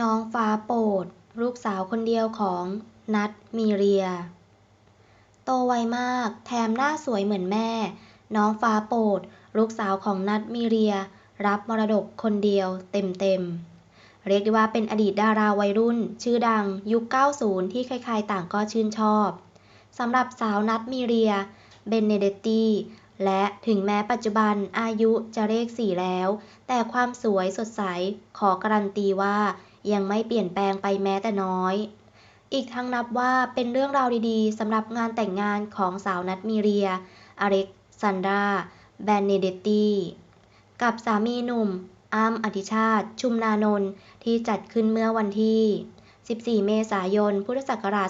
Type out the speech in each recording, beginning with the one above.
น้องฟ้าโปรด ลูกสาวคนเดียวของนัทมีเรีย โตไวมาก แถมหน้าสวยเหมือนแม่ น้องฟ้าโปรด ลูกสาวของนัทมีเรีย รับมรดกคนเดียวเต็มๆ เรียกได้ว่าเป็นอดีตดาราวัยรุ่น ชื่อดังยุค 90 ที่ใครๆต่างก็ชื่นชอบสำหรับสาวนัทมีเรีย เบนเนเดตตีและถึงแม้ปัจจุบันอายุจะเลขสี่แล้ว แต่ความสวยสดใสขอการันตีว่า ยังไม่เปลี่ยนแปลงไปแม้แต่น้อย อีกทั้งนับว่าเป็นเรื่องราวดีๆสำหรับงานแต่งงานของสาวนัทมีเรีย อเล็กซานดรา แบนเนเดตตีกับสามีหนุ่มอ้ำอธิชาติ ชุมนานนท์ที่จัดขึ้นเมื่อวันที่ 14 เมษายน พุทธศักราช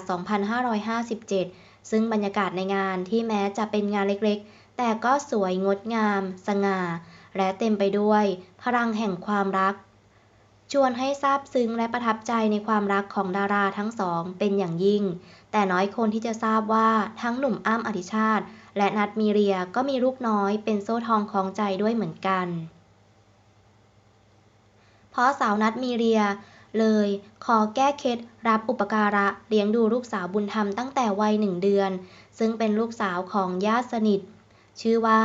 2557 ซึ่งบรรยากาศในงานที่แม้จะเป็นงานเล็กๆ แต่ก็สวยงดงาม สง่า และเต็มไปด้วย พลังแห่งความรัก ชวนให้ซาบซึ้งและประทับใจในความรักของดาราทั้งสองเป็นอย่างยิ่ง แต่น้อยคนที่จะทราบว่าทั้งหนุ่มอ้ำอธิชาติ และนัทมีเรียก็มีลูกน้อยเป็นโซ่ทองของใจด้วยเหมือนกัน เพราะสาวนัทมีเรียเลยขอแก้เคล็ดรับอุปการะเลี้ยงดูลูกสาวบุญธรรมตั้งแต่วัยหนึ่งเดือน ซึ่งเป็นลูกสาวของญาติสนิท ชื่อว่า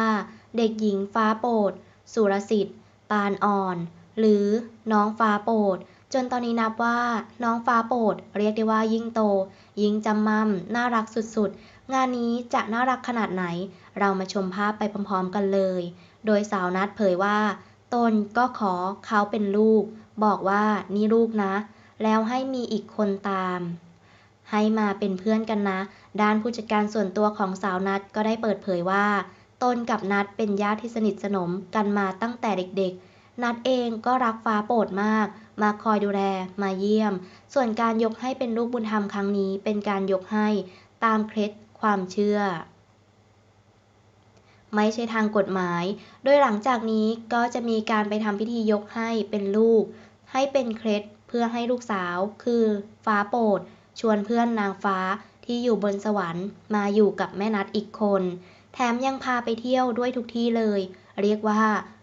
เด็กหญิงฟ้าโปรดสุรสิทธิ์ ปานอ่อน หรือน้องฟ้าโปรด จนตอนนี้นับว่าน้องฟ้าโปรด เรียกได้ว่ายิ่งโต ยิ่งจำมั่มน่ารักสุดๆ งานนี้จะน่ารักขนาดไหน เรามาชมภาพไปพร้อมๆกันเลย โดยสาวนัดเผยว่า ตนก็ขอเขาเป็นลูก บอกว่านี่ลูกนะ แล้วให้มีอีกคนตามให้มาเป็นเพื่อนกันนะ ด้านผู้จัดการส่วนตัวของสาวนัดก็ได้เปิดเผยว่า ตนกับนัดเป็นญาติที่สนิทสนมกันมาตั้งแต่เด็กๆ นัดเองก็รักฟ้าโปรดมาก มาคอยดูแล มาเยี่ยม ส่วนการยกให้เป็นลูกบุญธรรมครั้งนี้ เป็นการยกให้ตามเคล็ดความเชื่อ ไม่ใช่ทางกฎหมาย โดยหลังจากนี้ก็จะมีการไปทำพิธียกให้เป็นลูก ให้เป็นเคล็ดเพื่อให้ลูกสาว คือฟ้าโปรด ชวนเพื่อนนางฟ้าที่อยู่บนสวรรค์มาอยู่กับแม่นัดอีกคน แถมยังพาไปเที่ยวด้วยทุกที่เลย เรียกว่า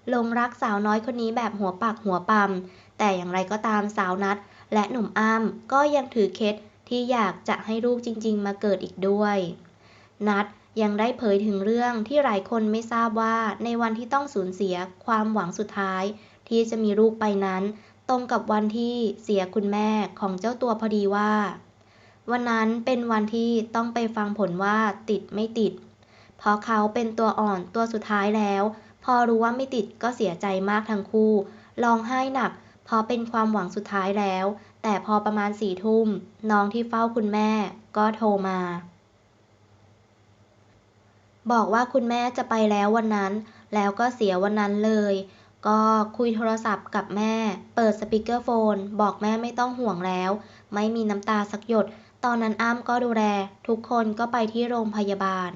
หลงรักสาวน้อยคนนี้แบบหัวปากหัวปั๊มแต่อย่างไรก็ตามสาวนัด และหนุ่มอ้ำก็ยังถือเคล็ดที่อยากจะให้ลูกจริง ๆ มาเกิดอีกด้วย นัดยังได้เผยถึงเรื่องที่หลายคนไม่ทราบว่าในวันที่ต้องสูญเสียความหวังสุดท้าย ที่จะมีลูกไปนั้น ตรงกับวันที่เสียคุณแม่ของเจ้าตัวพอดีว่า วันนั้นเป็นวันที่ต้องไปฟังผลว่าติดไม่ติด เพราะเขาเป็นตัวอ่อนตัวสุดท้ายแล้ว พอรู้ว่าไม่ติดก็เสียใจมากทั้งคู่ ร้องไห้หนัก เพราะเป็นความหวังสุดท้ายแล้ว แต่พอประมาณสี่ทุ่ม น้องที่เฝ้าคุณแม่ ก็โทรมา บอกว่าคุณแม่จะไปแล้ววันนั้น แล้วก็เสียวันนั้นเลย ก็คุยโทรศัพท์กับแม่ เปิดสปีกเกอร์โฟน บอกแม่ไม่ต้องห่วงแล้ว ไม่มีน้ำตาสักหยด ตอนนั้นอ้ำก็ดูแล ทุกคนก็ไปที่โรงพยาบาล